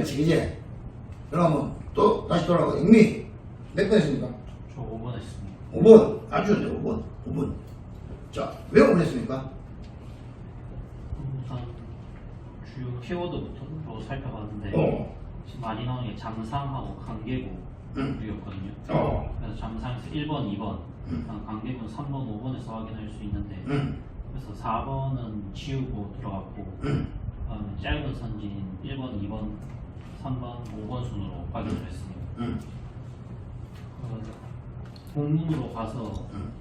이제 그러면 또 다시 돌아가고 익미 몇 번 했습니까? 저 5번 했습니다. 5번 아주 좋네 5번 5번 자 왜 5번 했습니까? 우선 주요 키워드부터 살펴봤는데 어. 지금 많이 나오는 게 잠상하고 관계구였거든요. 어. 그래서 잠상에서 1번, 2번, 음. 관계구는 3번, 5번에서 확인할 수 있는데 응. 그래서 4번은 지우고 들어갔고 응. 그다음에 짧은 선진 1번, 2번, 3번, 5번 순으로 확인을 했습니다. 응. 어, 본문으로 가서 응.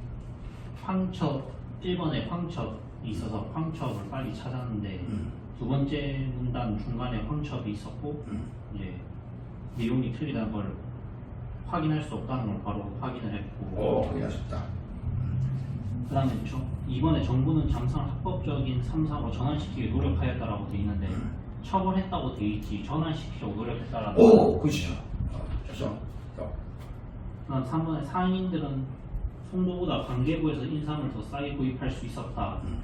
황첩 1번에 황첩이 있어서 황첩을 빨리 찾았는데 응. 두 번째 문단 중간에 황첩이 있었고 응. 이제 내용이 틀리다는 걸 확인할 수 없다는 걸 바로 확인을 했고 오 확인하셨다 그 다음에 이번에 정부는 잠상 합법적인 삼사로 전환시키기 노력하였다라고 돼 있는데 음. 처벌했다고 돼 있지 전환시키려고 노력했다라는 오 좋죠. 자, 그다음 3번에 상인들은 송도보다 관계부에서 인삼을 더 싸게 구입할 수 있었다. 음.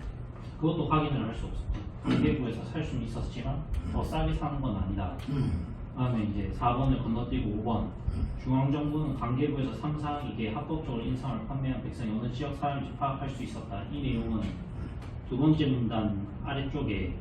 그것도 확인을 할 수 없었고 관계부에서 살 수는 있었지만 더 싸게 사는 건 아니다. 음. 그다음에 이제 4번을 건너뛰고 5번. 음. 중앙정부는 관계부에서 3, 4에게 합법적으로 인상을 판매한 백성이 어느 지역 사람인지 파악할 수 있었다. 이 내용은 두 번째 문단 아래쪽에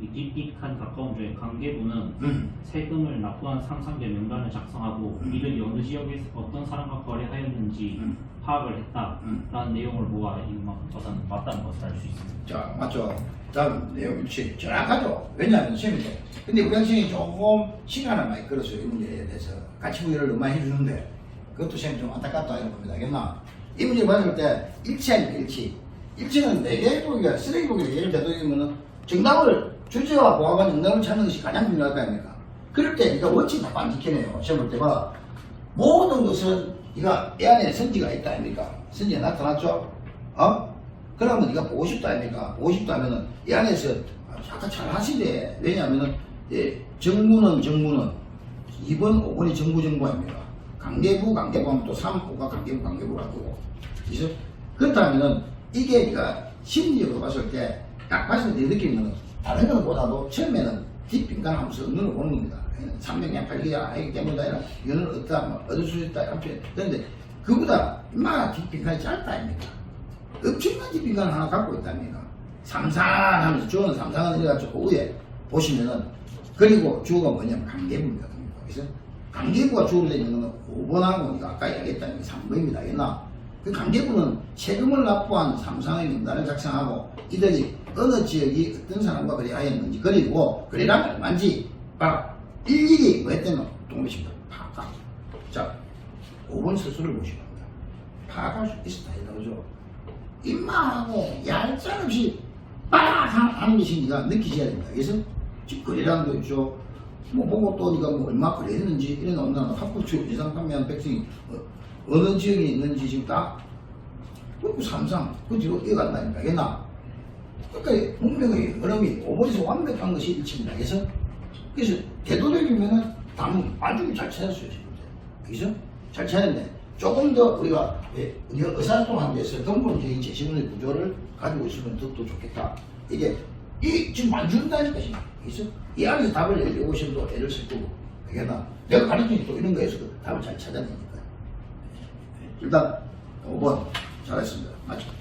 이 딥딥한 가까운 쪽에 관계부는 음. 세금을 납부한 상상자 명단을 작성하고 음. 이들이 어느 지역에서 어떤 사람과 거래하였는지 음. 파악을 했다라는 음. 내용을 모아 이것은 맞다는 것을 알 수 있습니다. 자 맞죠 다음 내용 일치 정확하죠 왜냐하면 시험인데 근데 우리 학생이 조금 시간을 많이 끌어서 이 문제에 대해서 같이 부여를 너무 많이 해주는데 그것도 시험이 좀 안타깝다 이런 겁니다 알겠나 이 문제 받을 때 일치 아닙니까 일치 일치는 네개 보기가 쓰레기 보기가 예를 들면 정답을 주제와 보아가 정답을 찾는 것이 가장 중요할 거 아닙니까 그럴 때 네가 원칙 다안 지키네요 시험 볼 때마다 모든 것은 네가 이 안에 선지가 있다 아닙니까 선지가 나타났죠 어? 그러면 네가 보고 싶다 아닙니까? 보고 싶다 하면은 이 안에서 아까 잘 하시대. 왜냐하면은 예, 정부는 정부는 2번, 5번이 정부 정부 아닙니까? 관계부, 관계부 하면 또 3, 5가 관계부, 관계부라고 그러고. 그죠? 그렇다면은 이게 네가 심리적으로 봤을 때 딱 봤을 때 느끼는 다른 것보다도 처음에는 뒷빈간 하면서 눈을 보는 겁니다. 삼명양 팔기야, 아이기 때문이다. 이런 이거는 어떠다, 뭐 얻을 수 있다. 이렇게. 그런데 그보다 인마가 뒷빈간이 짧다 아닙니까? 엄청난 뒷빈간을 하나 갖고 있답니다. 삼산하면서 주어는 삼산은 이래가지고 위에 보시면은 그리고 주어가 뭐냐면 관계부입니다. 그래서 관계부가 주어로 되어 있는 건 5번하고 이거 아까 이야기했다는 게 3번입니다. 옛날 그 관계부는 세금을 납부한 삼상의 명단을 작성하고 이들이 어느 지역이 어떤 사람과 거래하였는지 그리고 거래량이 얼마인지 봐라. 일일이 뭐 했다면 동물입니다. 파악. 자, 5번 스스로를 보시면 합니다. 파악할 수 있었다 이거죠. 입마하고 얄짤없이 빡 하는 것이 네가 느끼셔야 된다. 그래서 지금 거래량도 있죠. 뭐 보고 또 네가 뭐 얼마 거래했는지 이런 온다는 합법적으로 이상 판매한 백성이 어, 느 지역에 있는지 지금 딱 그리고 삼상 그 뒤로 이어간다니까 얘나 그러니까 문명의 흐름이 오버에서 완벽한 것이 일치입니다. 그래서 그래서 되도록이면은 답은 아주 잘 찾았어요 지금. 그죠? 잘 찾았네. 조금 더 우리가 예, 의사소통하는 데서 근본적인 제시문의 구조를 가지고 있으면 더더 좋겠다. 이게 이 지금 만준다니까 지금. 그래서 이 안에서 답을 내려오시면 또 애를 쓸 거고. 그게 나 내가 가르치니 또 이런 거에서 그 답을 잘 찾아내니까. 일단 5번 잘했습니다. 맞죠?